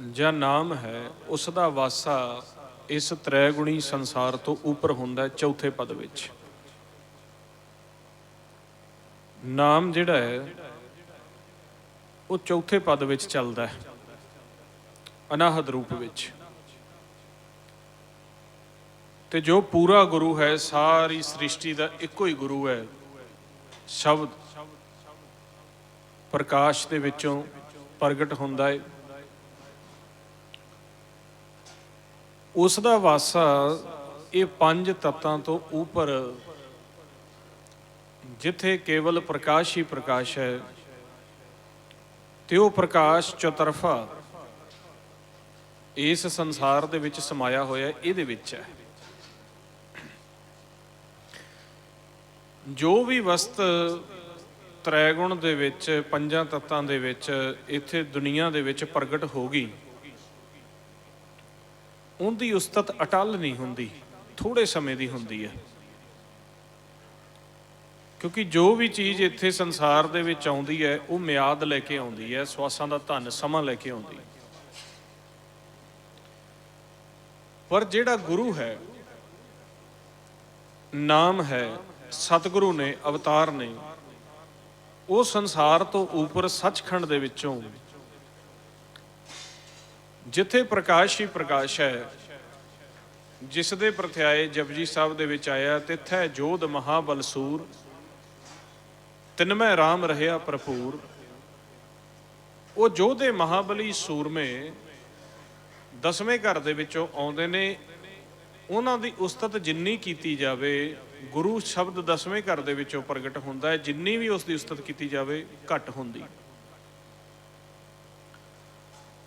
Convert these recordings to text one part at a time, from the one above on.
ਜਾਂ ਨਾਮ ਹੈ ਉਸ ਦਾ ਵਾਸਾ ਇਸ ਤ੍ਰੈ ਗੁਣੀ ਸੰਸਾਰ ਤੋਂ ਉੱਪਰ ਹੁੰਦਾ ਹੈ, ਚੌਥੇ ਪਦ ਵਿੱਚ। ਨਾਮ ਜਿਹੜਾ ਹੈ, ਉਹ ਚੌਥੇ ਪਦ ਵਿੱਚ ਚੱਲਦਾ ਹੈ ਅਨਾਹਦ ਰੂਪ ਵਿੱਚ। ਤੇ ਜੋ ਪੂਰਾ ਗੁਰੂ ਹੈ, ਸਾਰੀ ਸ੍ਰਿਸ਼ਟੀ ਦਾ ਇੱਕੋ ਹੀ ਗੁਰੂ ਹੈ, ਸ਼ਬਦ ਪ੍ਰਕਾਸ਼ ਦੇ ਵਿੱਚੋਂ ਪ੍ਰਗਟ ਹੁੰਦਾ ਹੈ। ਉਸ ਦਾ ਵਾਸਾ ਇਹ ਪੰਜ ਤੱਤਾਂ ਤੋਂ ਉੱਪਰ ਜਿੱਥੇ ਕੇਵਲ ਪ੍ਰਕਾਸ਼ ਹੀ ਪ੍ਰਕਾਸ਼ ਹੈ ਤੇ ਉਹ ਪ੍ਰਕਾਸ਼ ਚਤਰਫਾ ਇਸ ਸੰਸਾਰ ਦੇ ਵਿੱਚ ਸਮਾਇਆ ਹੋਇਆ ਇਹਦੇ ਵਿੱਚ ਹੈ। ਜੋ ਵੀ ਵਸਤ ਤ੍ਰੈਗੁਣ ਦੇ ਵਿੱਚ, ਪੰਜਾਂ ਤੱਤਾਂ ਦੇ ਵਿੱਚ ਇੱਥੇ ਦੁਨੀਆ ਦੇ ਵਿੱਚ ਪ੍ਰਗਟ ਹੋ ਗਈ ਉਹਦੀ ਉਸਤਤ ਅਟਲ ਨਹੀਂ ਹੁੰਦੀ ਥੋੜੇ ਸਮੇਂ ਦੀ ਹੁੰਦੀ ਹੈ। ਕਿਉਂਕਿ ਜੋ ਵੀ ਚੀਜ਼ ਇੱਥੇ ਸੰਸਾਰ ਦੇ ਵਿੱਚ ਆਉਂਦੀ ਹੈ, ਉਹ ਮਿਆਦ ਲੈ ਕੇ ਆਉਂਦੀ ਹੈ, ਸਵਾਸਾਂ ਦਾ ਧਨ, ਸਮਾਂ ਲੈ ਕੇ ਆਉਂਦੀ ਹੈ। ਪਰ ਜਿਹੜਾ ਗੁਰੂ ਹੈ, ਨਾਮ ਹੈ, ਸਤਿਗੁਰੂ ਨੇ, ਅਵਤਾਰ ਨੇ, ਉਹ ਸੰਸਾਰ ਤੋਂ ਉੱਪਰ ਸੱਚਖੰਡ ਦੇ ਵਿੱਚੋਂ ਜਿੱਥੇ ਪ੍ਰਕਾਸ਼ ਹੀ ਪ੍ਰਕਾਸ਼ ਹੈ, ਜਿਸ ਦੇ ਪ੍ਰਥਾਏ ਜਪਜੀ ਸਾਹਿਬ ਦੇ ਵਿੱਚ ਆਇਆ, ਤਿੱਥੈ ਜੋਧ ਮਹਾਬਲਸੂਰ ਤਿਨਮੈ RAM ਰਹਿਆ ਭਰਪੂਰ। ਉਹ ਜੋਧੇ ਮਹਾਬਲੀ ਸੂਰਮੇ ਦਸਵੇਂ ਘਰ ਦੇ ਵਿੱਚੋਂ ਆਉਂਦੇ ਨੇ। ਉਹਨਾਂ ਦੀ ਉਸਤਤ ਜਿੰਨੀ ਕੀਤੀ ਜਾਵੇ, ਗੁਰੂ ਸ਼ਬਦ ਦਸਵੇਂ ਘਰ ਦੇ ਵਿੱਚੋਂ ਪ੍ਰਗਟ ਹੁੰਦਾ ਹੈ, ਜਿੰਨੀ ਵੀ ਉਸ ਦੀ ਉਸਤਤ ਕੀਤੀ ਜਾਵੇ, ਘੱਟ ਹੁੰਦੀ।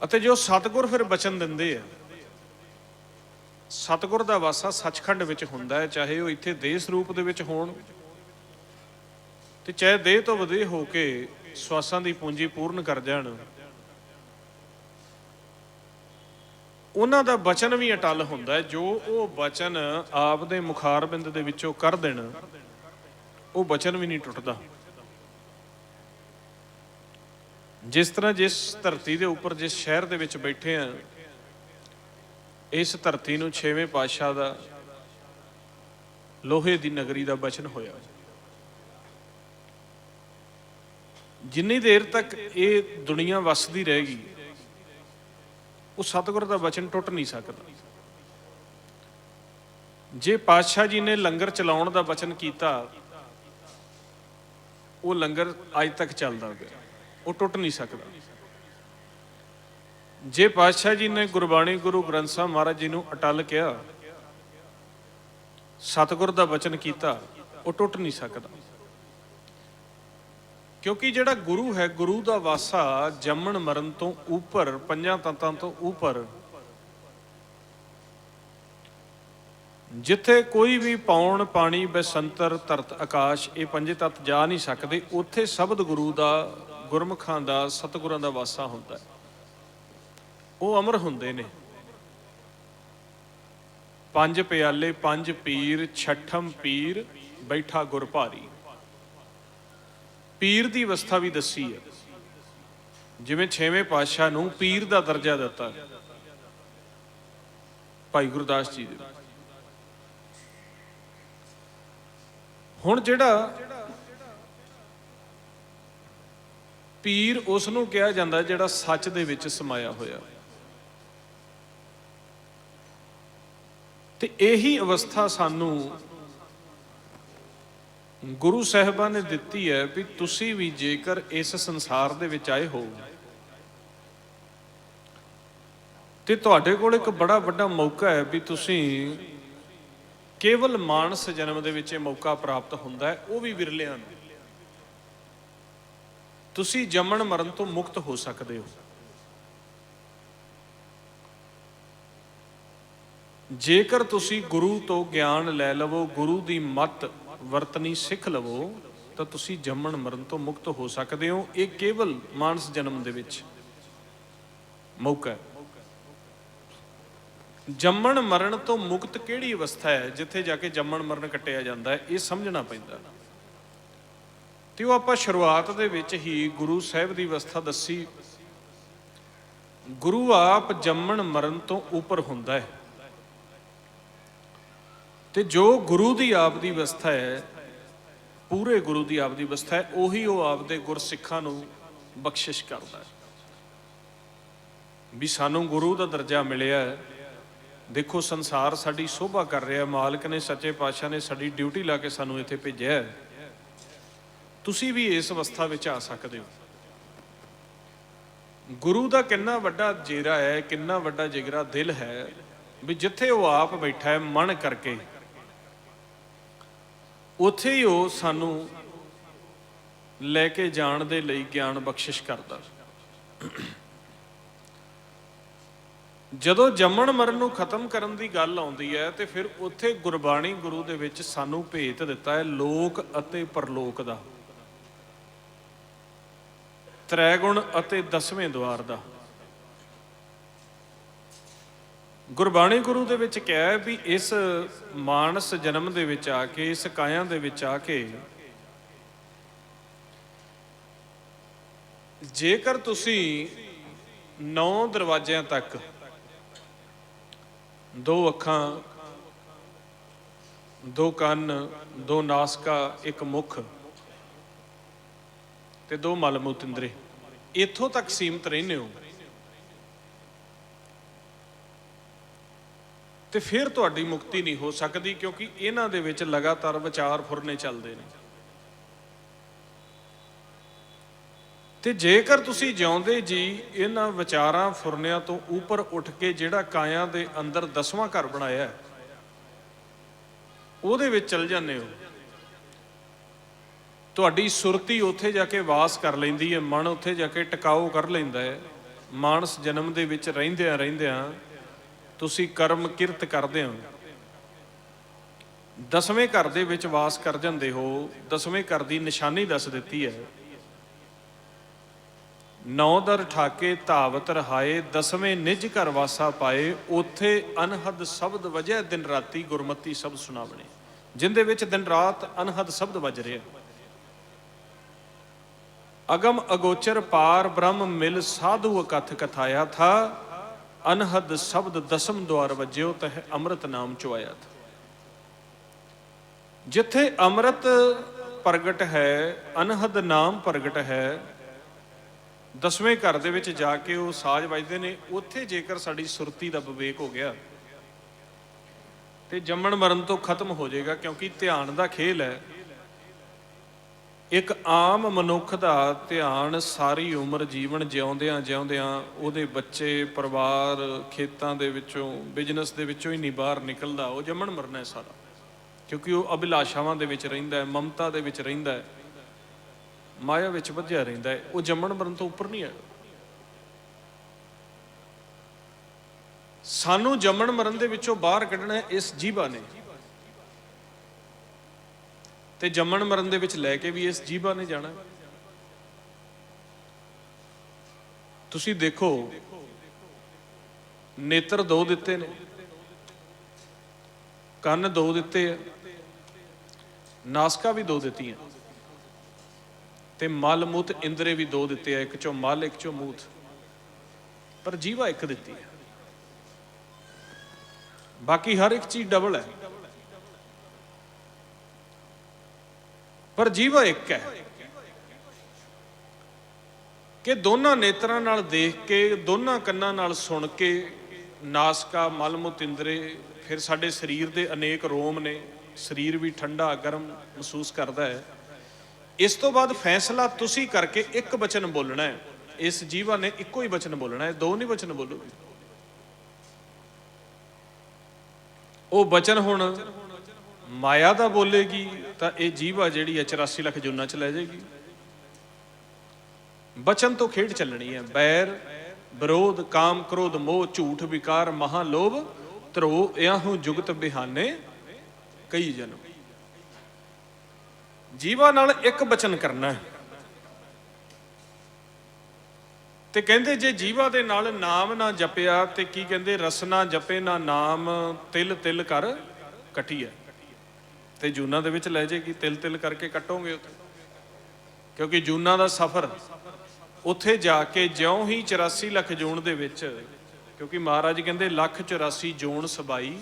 ਅਤੇ ਜੋ ਸਤਿਗੁਰ ਫਿਰ ਬਚਨ ਦਿੰਦੇ ਆ, ਸਤਿਗੁਰ ਦਾ ਵਾਸਾ ਸੱਚਖੰਡ ਵਿੱਚ ਹੁੰਦਾ ਹੈ, ਚਾਹੇ ਉਹ ਇੱਥੇ ਦੇਹ ਸਰੂਪ ਦੇ ਵਿੱਚ ਹੋਣ, ਤੇ ਚਾਹੇ ਦੇਹ ਤੋਂ ਵਧੇ ਹੋ ਕੇ ਸਵਾਸਾਂ ਦੀ ਪੂੰਜੀ ਪੂਰਨ ਕਰ ਜਾਣ, ਉਹਨਾਂ ਦਾ ਬਚਨ ਵੀ ਅਟਲ ਹੁੰਦਾ ਹੈ, ਜੋ ਉਹ ਬਚਨ ਆਪ ਦੇ ਮੁਖਾਰਬਿੰਦ ਦੇ ਵਿੱਚੋਂ ਕਰ ਦੇਣ, ਉਹ ਬਚਨ ਵੀ ਨਹੀਂ ਟੁੱਟਦਾ। ਜਿਸ ਤਰ੍ਹਾਂ ਜਿਸ ਧਰਤੀ ਦੇ ਉੱਪਰ, ਜਿਸ ਸ਼ਹਿਰ ਦੇ ਵਿੱਚ ਬੈਠੇ ਆ ਇਸ ਧਰਤੀ ਨੂੰ 6ਵੇਂ ਪਾਤਸ਼ਾਹ ਦਾ ਲੋਹੇ ਦੀ ਨਗਰੀ ਦਾ ਬਚਨ ਹੋਇਆ। ਜਿੰਨੀ ਦੇਰ ਤੱਕ ਇਹ ਦੁਨੀਆ ਵਸਦੀ ਰਹੇਗੀ, ਉਹ ਸਤਿਗੁਰ ਦਾ ਬਚਨ ਟੁੱਟ ਨਹੀਂ ਸਕਦਾ। ਜੇ ਪਾਤਸ਼ਾਹ ਜੀ ਨੇ ਲੰਗਰ ਚਲਾਉਣ ਦਾ ਬਚਨ ਕੀਤਾ, ਉਹ ਲੰਗਰ ਅੱਜ ਤੱਕ ਚੱਲਦਾ ਪਿਆ। ਉਹ ਟੁੱਟ ਨਹੀਂ ਸਕਦਾ। ਜੇ ਪਾਤਸ਼ਾਹ ਜੀ ਨੇ ਗੁਰਬਾਣੀ ਗੁਰੂ ਗ੍ਰੰਥ ਸਾਹਿਬ ਮਹਾਰਾਜ ਜੀ ਨੂੰ ਅਟਲ ਕਿਹਾ, ਸਤਿਗੁਰ ਦਾ ਬਚਨ ਕੀਤਾ, ਉਹ ਟੁੱਟ ਨਹੀਂ ਸਕਦਾ। ਕਿਉਂਕਿ ਜਿਹੜਾ ਗੁਰੂ ਹੈ, ਗੁਰੂ ਦਾ ਵਾਸਾ ਜੰਮਣ ਮਰਨ ਤੋਂ ਉੱਪਰ, ਪੰਜਾਂ ਤਤਾਂ ਤੋਂ ਉੱਪਰ, ਜਿੱਥੇ ਕੋਈ ਵੀ ਪੌਣ, ਪਾਣੀ, ਬਸੰਤਰ, ਧਰਤ, ਆਕਾਸ਼, ਇਹ ਪੰਜੇ ਤਤ ਜਾ ਨਹੀਂ ਸਕਦੇ, ਉੱਥੇ ਸ਼ਬਦ ਗੁਰੂ ਦਾ ਗੁਰਮੁਖਾਂ ਦਾ ਸਤਿਗੁਰਾਂ ਦਾ ਵਾਸਾ ਹੁੰਦਾ ਹੈ। ਉਹ ਅਮਰ ਹੁੰਦੇ ਨੇ। ਪੰਜ ਪਿਆਲੇ, ਪੰਜ ਪੀਰ, ਛਠਮ ਪੀਰ, ਬੈਠਾ ਗੁਰ ਭਾਰੀ। ਪੀਰ ਦੀ ਅਵਸਥਾ ਵੀ ਦੱਸੀ ਹੈ। ਜਿਵੇਂ 6ਵੇਂ ਪਾਤਸ਼ਾਹ ਨੂੰ ਪੀਰ ਦਾ ਦਰਜਾ ਦਿੱਤਾ। ਭਾਈ ਗੁਰਦਾਸ ਜੀ ਦੇ ਹੁਣ ਜਿਹੜਾ ਪੀਰ ਉਸ ਨੂੰ ਕਿਹਾ ਜਾਂਦਾ ਜਿਹੜਾ ਸੱਚ ਦੇ ਵਿੱਚ ਸਮਾਇਆ ਹੋਇਆ। ਤੇ ਇਹੀ ਅਵਸਥਾ ਸਾਨੂੰ ਗੁਰੂ ਸਾਹਿਬਾਂ ਨੇ ਦਿੱਤੀ ਹੈ ਵੀ ਤੁਸੀਂ ਵੀ ਜੇਕਰ ਇਸ ਸੰਸਾਰ ਦੇ ਵਿੱਚ ਆਏ ਹੋ, ਤੇ ਤੁਹਾਡੇ ਕੋਲ ਇੱਕ ਬੜਾ ਵੱਡਾ ਮੌਕਾ ਹੈ ਵੀ ਤੁਸੀਂ ਕੇਵਲ ਮਾਨਸ ਜਨਮ ਦੇ ਵਿੱਚ ਇਹ ਮੌਕਾ ਪ੍ਰਾਪਤ ਹੁੰਦਾ ਹੈ, ਉਹ ਵੀ ਵਿਰਲਿਆਂ ਨੂੰ ਤੁਸੀਂ ਜੰਮਣ ਮਰਨ ਤੋਂ ਮੁਕਤ ਹੋ ਸਕਦੇ ਹੋ। ਜੇਕਰ ਤੁਸੀਂ ਗੁਰੂ ਤੋਂ ਗਿਆਨ ਲੈ ਲਵੋ, ਗੁਰੂ ਦੀ ਮਤ ਵਰਤਨੀ ਸਿੱਖ ਲਵੋ, ਤਾਂ ਤੁਸੀਂ ਜੰਮਣ ਮਰਨ ਤੋਂ ਮੁਕਤ ਹੋ ਸਕਦੇ ਹੋ। ਇਹ ਕੇਵਲ ਮਾਨਸ ਜਨਮ ਦੇ ਵਿੱਚ ਮੌਕਾ ਹੈ। ਜੰਮਣ ਮਰਨ ਤੋਂ ਮੁਕਤ ਕਿਹੜੀ ਅਵਸਥਾ ਹੈ, ਜਿੱਥੇ ਜਾ ਕੇ ਜੰਮਣ ਮਰਨ ਕੱਟਿਆ ਜਾਂਦਾ ਹੈ? ਇਹ ਸਮਝਣਾ ਪੈਂਦਾ। ਤੇ ਉਹ ਆਪਾਂ ਸ਼ੁਰੂਆਤ ਦੇ ਵਿੱਚ ਹੀ ਗੁਰੂ ਸਾਹਿਬ ਦੀ ਅਵਸਥਾ ਦੱਸੀ। ਗੁਰੂ ਆਪ ਜੰਮਣ ਮਰਨ ਤੋਂ ਉੱਪਰ ਹੁੰਦਾ ਹੈ। ਤੇ ਜੋ ਗੁਰੂ ਦੀ ਆਪ ਦੀ ਅਵਸਥਾ ਹੈ, ਪੂਰੇ ਗੁਰੂ ਦੀ ਆਪ ਦੀ ਅਵਸਥਾ ਹੈ, ਉਹੀ ਉਹ ਆਪਦੇ ਗੁਰਸਿੱਖਾਂ ਨੂੰ ਬਖਸ਼ਿਸ਼ ਕਰਦਾ ਹੈ। ਵੀ ਸਾਨੂੰ ਗੁਰੂ ਦਾ ਦਰਜਾ ਮਿਲਿਆ ਹੈ। ਦੇਖੋ, ਸੰਸਾਰ ਸਾਡੀ ਸੋਭਾ ਕਰ ਰਿਹਾ ਮਾਲਕ ਨੇ, ਸੱਚੇ ਪਾਤਸ਼ਾਹ ਨੇ ਸਾਡੀ ਡਿਊਟੀ ਲਾ ਕੇ ਸਾਨੂੰ ਇੱਥੇ ਭੇਜਿਆ ਹੈ। ਤੁਸੀਂ ਵੀ ਇਸ ਅਵਸਥਾ ਵਿੱਚ ਆ ਸਕਦੇ ਹੋ। ਗੁਰੂ ਦਾ ਕਿੰਨਾ ਵੱਡਾ ਜੇਰਾ ਹੈ, ਕਿੰਨਾ ਵੱਡਾ ਜਿਗਰਾ ਦਿਲ ਹੈ, ਵੀ ਜਿੱਥੇ ਉਹ ਆਪ ਬੈਠਾ ਹੈ ਮਨ ਕਰਕੇ, ਉੱਥੇ ਹੀ ਉਹ ਸਾਨੂੰ ਲੈ ਕੇ ਜਾਣ ਦੇ ਲਈ ਗਿਆਨ ਬਖਸ਼ਿਸ਼ ਕਰਦਾ। ਜਦੋਂ ਜੰਮਣ ਮਰਨ ਨੂੰ ਖਤਮ ਕਰਨ ਦੀ ਗੱਲ ਆਉਂਦੀ ਹੈ, ਤੇ ਫਿਰ ਉੱਥੇ ਗੁਰਬਾਣੀ ਗੁਰੂ ਦੇ ਵਿੱਚ ਸਾਨੂੰ ਭੇਤ ਦਿੱਤਾ ਹੈ, ਲੋਕ ਅਤੇ ਪਰਲੋਕ ਦਾ। ਤ੍ਰੈ ਗੁਣ ਅਤੇ ਦਸਵੇਂ ਦਵਾਰ ਦਾ। ਗੁਰਬਾਣੀ ਗੁਰੂ ਦੇ ਵਿੱਚ ਕਿਹਾ ਹੈ ਵੀ ਇਸ ਮਾਨਸ ਜਨਮ ਦੇ ਵਿੱਚ ਆ ਕੇ, ਇਸ ਕਾਇਆ ਦੇ ਵਿੱਚ ਆ ਕੇ ਜੇਕਰ ਤੁਸੀਂ ਨੌ ਦਰਵਾਜ਼ਿਆਂ ਤੱਕ ਦੋ ਅੱਖਾਂ, ਦੋ ਕੰਨ, ਦੋ ਨਾਸਕਾ, ਇੱਕ ਮੁਖ ਤੇ ਦੋ ਮਲ ਮੂਤਿੰਦਰੇ। ਇੱਥੋਂ ਤੱਕ ਸੀਮਤ ਰਹਿੰਦੇ ਹੋ। ਤੇ ਫਿਰ ਤੁਹਾਡੀ ਮੁਕਤੀ ਨਹੀਂ ਹੋ ਸਕਦੀ ਕਿਉਂਕਿ ਇਹਨਾਂ ਦੇ ਵਿੱਚ ਲਗਾਤਾਰ ਵਿਚਾਰ ਫੁਰਨੇ ਚੱਲਦੇ ਨੇ। ਤੇ ਜੇਕਰ ਤੁਸੀਂ ਜਿਉਂਦੇ ਜੀ, ਇਹਨਾਂ ਵਿਚਾਰਾਂ ਫੁਰਨਿਆਂ ਤੋਂ ਉੱਪਰ ਉੱਠ ਕੇ ਜਿਹੜਾ ਕਾਇਆ ਦੇ ਅੰਦਰ ਦਸਵਾਂ ਘਰ ਬਣਾਇਆ ਉਹਦੇ ਵਿੱਚ ਚਲ ਜਾਂਦੇ ਹੋ। ਤੁਹਾਡੀ ਸੁਰਤੀ ਉੱਥੇ ਜਾ ਕੇ ਵਾਸ ਕਰ ਲੈਂਦੀ ਹੈ, ਮਨ ਉੱਥੇ ਜਾ ਕੇ ਟਿਕਾਓ ਕਰ ਲੈਂਦਾ ਹੈ। ਮਾਨਸ ਜਨਮ ਦੇ ਵਿੱਚ ਰਹਿੰਦਿਆਂ ਰਹਿੰਦਿਆਂ ਤੁਸੀਂ ਕਰਮ ਕਿਰਤ ਕਰਦੇ ਹੋ। ਦਸਵੇਂ ਘਰ ਦੇ ਵਿੱਚ ਵਾਸ ਕਰ ਜਾਂਦੇ ਹੋ, ਦਸਵੇਂ ਘਰ ਦੀ ਨਿਸ਼ਾਨੀ ਦੱਸ ਦਿੱਤੀ ਹੈ। ਨੌ ਦਰ ਠਾਕੇ ਧਾਵਤ ਰਹਾਏ, ਦਸਵੇਂ ਨਿਜ ਘਰ ਵਾਸਾ ਪਾਏ, ਉਥੇ ਅਨਹਦ ਸ਼ਬਦ ਵਜੇ ਦਿਨ ਰਾਤੀ ਗੁਰਮਤੀ ਸਭ ਸੁਣਾਵਣੇ। ਜਿੰਦੇ ਵਿੱਚ ਦਿਨ ਰਾਤ ਅਨਹਦ ਸ਼ਬਦ ਵੱਜ ਰਿਹਾ। ਅਗਮ ਅਗੋਚਰ ਪਾਰ ਬ੍ਰਹਮ ਮਿਲ ਸਾਧੂ ਕਥ ਕਥਾਇਆ ਥਾ, ਅਨਹਦ ਸ਼ਬਦ ਦਸਮ ਦਵਾਰ ਵਜਿਓ ਤਹ ਅੰਮ੍ਰਿਤ ਨਾਮ ਚੁਆਇਆ ਥਾ। ਜਿੱਥੇ ਅੰਮ੍ਰਿਤ ਪ੍ਰਗਟ ਹੈ, ਅਨਹਦ ਨਾਮ ਪ੍ਰਗਟ ਹੈ, ਦਸਵੇਂ ਘਰ ਦੇ ਵਿੱਚ ਜਾ ਕੇ ਉਹ ਸਾਜ਼ ਵੱਜਦੇ ਨੇ, ਉੱਥੇ ਜੇਕਰ ਸਾਡੀ ਸੁਰਤੀ ਦਾ ਵਿਵੇਕ ਹੋ ਗਿਆ, ਤੇ ਜੰਮਣ ਮਰਨ ਤੋਂ ਖਤਮ ਹੋ ਜਾਏਗਾ, ਕਿਉਂਕਿ ਧਿਆਨ ਦਾ ਖੇਲ ਹੈ। ਇੱਕ ਆਮ ਮਨੁੱਖ ਦਾ ਧਿਆਨ ਸਾਰੀ ਉਮਰ ਜੀਵਨ ਜਿਉਂਦਿਆਂ ਜਿਉਂਦਿਆਂ ਉਹਦੇ ਬੱਚੇ, ਪਰਿਵਾਰ, ਖੇਤਾਂ ਦੇ ਵਿੱਚੋਂ ਬਿਜ਼ਨਸ ਦੇ ਵਿੱਚੋਂ ਹੀ ਨਹੀਂ ਬਾਹਰ ਨਿਕਲਦਾ, ਉਹ ਜੰਮਣ ਮਰਨਾ ਹੈ ਸਾਰਾ। ਕਿਉਂਕਿ ਉਹ ਅਭਿਲਾਸ਼ਾਵਾਂ ਦੇ ਵਿੱਚ ਰਹਿੰਦਾ ਹੈ, ਮਮਤਾ ਦੇ ਵਿੱਚ ਰਹਿੰਦਾ ਹੈ, ਮਾਇਆ ਵਿੱਚ ਵੱਧਿਆ ਰਹਿੰਦਾ ਹੈ, ਉਹ ਜੰਮਣ ਮਰਨ ਤੋਂ ਉੱਪਰ ਨਹੀਂ ਹੈ ਸਾਨੂੰ ਜੰਮਣ ਮਰਨ ਦੇ ਵਿੱਚੋਂ ਬਾਹਰ ਕੱਢਣਾ ਇਸ ਜੀਵਾ ਨੇ। ਤੇ ਜੰਮਣ ਮਰਨ ਦੇ ਵਿੱਚ ਲੈ ਕੇ ਵੀ ਇਸ ਜੀਵਾ ਨੇ ਜਾਣਾ। ਤੁਸੀਂ ਦੇਖੋ, ਨੇਤਰ ਦੋ ਦਿੱਤੇ ਨੇ। ਕੰਨ ਦੋ ਦਿੱਤੇ ਆ। ਨਾਸਕਾ ਵੀ ਦੋ ਦਿੱਤੀਆਂ। ਤੇ ਮਲ ਮੁਤ ਇੰਦਰੇ ਵੀ ਦੋ ਦਿੱਤੇ ਆ, ਇੱਕ ਚੋਂ ਮਲ, ਇੱਕ ਚੋਂ ਮੂਤ। ਪਰ ਜੀਵਾ ਇੱਕ ਦਿੱਤੀ ਹੈ ਬਾਕੀ ਹਰ ਇੱਕ ਚੀਜ਼ ਡਬਲ ਹੈ। ਪਰ ਜੀਵਾ ਇੱਕ ਹੈ। ਕਿ ਦੋਨਾਂ ਨੇਤਰਾਂ ਨਾਲ ਦੇਖ ਕੇ, ਦੋਨਾਂ ਕੰਨਾਂ ਨਾਲ ਸੁਣ ਕੇ ਨਾਸਕਾ ਮਲ ਮੁਤ ਫਿਰ ਸਾਡੇ ਸਰੀਰ ਦੇ ਅਨੇਕ ਰੋਮ ਨੇ, ਸਰੀਰ ਵੀ ਠੰਡਾ, ਗਰਮ ਮਹਿਸੂਸ ਕਰਦਾ ਹੈ। ਇਸ ਤੋਂ ਬਾਅਦ ਫੈਸਲਾ ਤੁਸੀਂ ਕਰਕੇ ਇੱਕ ਬਚਨ ਬੋਲਣਾ ਹੈ। ਇਸ ਜੀਵਾ ਨੇ ਇੱਕੋ ਹੀ ਬਚਨ ਬੋਲਣਾ ਹੈ, ਦੋ ਨਹੀਂ ਬਚਨ ਬੋਲੋ। ਉਹ ਬਚਨ ਹੁਣ ਮਾਇਆ ਦਾ ਬੋਲੇਗੀ, ਤਾਂ ਇਹ ਜੀਵਾ ਜਿਹੜੀ ਹੈ 84 ਲੱਖ ਜੁਨਾ ਚ ਲੈ ਜਾਏਗੀ। ਬਚਨ ਤੋਂ ਖੇਡ ਚੱਲਣੀ ਹੈ, ਬੈਰ, ਵਿਰੋਧ, ਕਾਮ, ਕ੍ਰੋਧ, ਮੋਹ, ਝੂਠ, ਵਿਕਾਰ ਮਹਾ ਲੋਭ ਧਰੋ ਇਆਹੂ, ਜੁਗਤ, ਬਿਹਾਨੇ, ਕਈ ਜਨਮ। ਜੀਵਾ ਨਾਲ ਇੱਕ ਬਚਨ ਕਰਨਾ ਹੈ। ਤੇ ਕਹਿੰਦੇ ਜੇ ਜੀਵਾ ਦੇ ਨਾਲ ਨਾਮ ਨਾ ਜਪਿਆ, ਤੇ ਕੀ ਕਹਿੰਦੇ ਰਸਨਾ ਜਪੇ ਨਾ ਨਾਮ ਤਿਲ ਤਿਲ ਕਰ ਕਟੀਐ ਤੇ ਜੂਨਾਂ ਦੇ ਵਿੱਚ ਲੈ ਜਾਏਗੀ ਤਿਲ ਤਿਲ ਕਰਕੇ ਕੱਟੋਗੇ ਉੱਥੇ? ਕਿਉਂਕਿ ਜੂਨਾਂ ਦਾ ਸਫ਼ਰ ਉੱਥੇ ਜਾ ਕੇ ਜਿਉਂ ਹੀ 84 ਲੱਖ ਜੂਨ ਦੇ ਵਿੱਚ, ਕਿਉਂਕਿ ਮਹਾਰਾਜ ਕਹਿੰਦੇ ਲੱਖ 84 ਜੂਨ ਸਬਾਈ,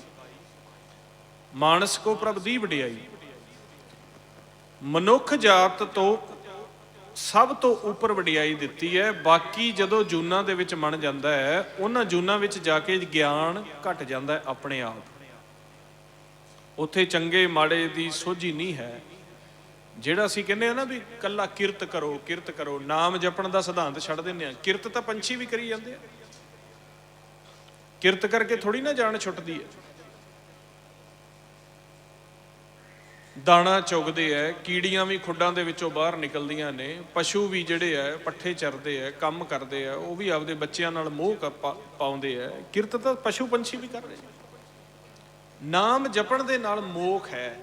ਮਾਨਸ ਕੋ ਪ੍ਰਭ ਦੀ ਵਡਿਆਈ। ਮਨੁੱਖ ਜਾਤ ਤੋਂ ਸਭ ਤੋਂ ਉੱਪਰ ਵਡਿਆਈ ਦਿੱਤੀ ਹੈ, ਬਾਕੀ ਜਦੋਂ ਜੂਨਾਂ ਦੇ ਵਿੱਚ ਮਣ ਜਾਂਦਾ ਹੈ, ਉਹਨਾਂ ਜੂਨਾਂ ਵਿੱਚ ਜਾ ਕੇ ਗਿਆਨ ਘਟ ਜਾਂਦਾ ਹੈ ਆਪਣੇ ਆਪ। ਉੱਥੇ ਚੰਗੇ ਮਾੜੇ ਦੀ ਸੋਝੀ ਨਹੀਂ ਹੈ। ਜਿਹੜਾ ਅਸੀਂ ਕਹਿੰਦੇ ਆ ਨਾ ਵੀ ਕੱਲਾ ਕਿਰਤ ਕਰੋ ਕਿਰਤ ਕਰੋ, ਨਾਮ ਜਪਣ ਦਾ ਸਿਧਾਂਤ ਛੱਡ ਦਿੰਦੇ ਆ ਕਿਰਤ ਤਾਂ ਪੰਛੀ ਵੀ ਕਰੀ ਜਾਂਦੇ ਆ। ਕਿਰਤ ਕਰਕੇ ਥੋੜੀ ਨਾ ਜਾਨ ਛੁੱਟਦੀ ਹੈ। ਦਾਣਾ ਚੁਗਦੇ ਐ, ਕੀੜੀਆਂ ਵੀ ਖੁੱਡਾਂ ਦੇ ਵਿੱਚੋਂ ਬਾਹਰ ਨਿਕਲਦੀਆਂ ਨੇ। ਪਸ਼ੂ ਵੀ ਜਿਹੜੇ ਐ, ਪੱਠੇ ਚਰਦੇ ਐ, ਕੰਮ ਕਰਦੇ ਐ, ਉਹ ਵੀ ਆਪਦੇ ਬੱਚਿਆਂ ਨਾਲ ਮੋਹ ਪਾਉਂਦੇ ਐ। ਕਿਰਤ ਤਾਂ ਪਸ਼ੂ ਪੰਛੀ ਵੀ ਕਰ ਰਹੇ ਨੇ। ਨਾਮ ਜਪਣ ਦੇ ਨਾਲ ਮੋਖ ਹੈ।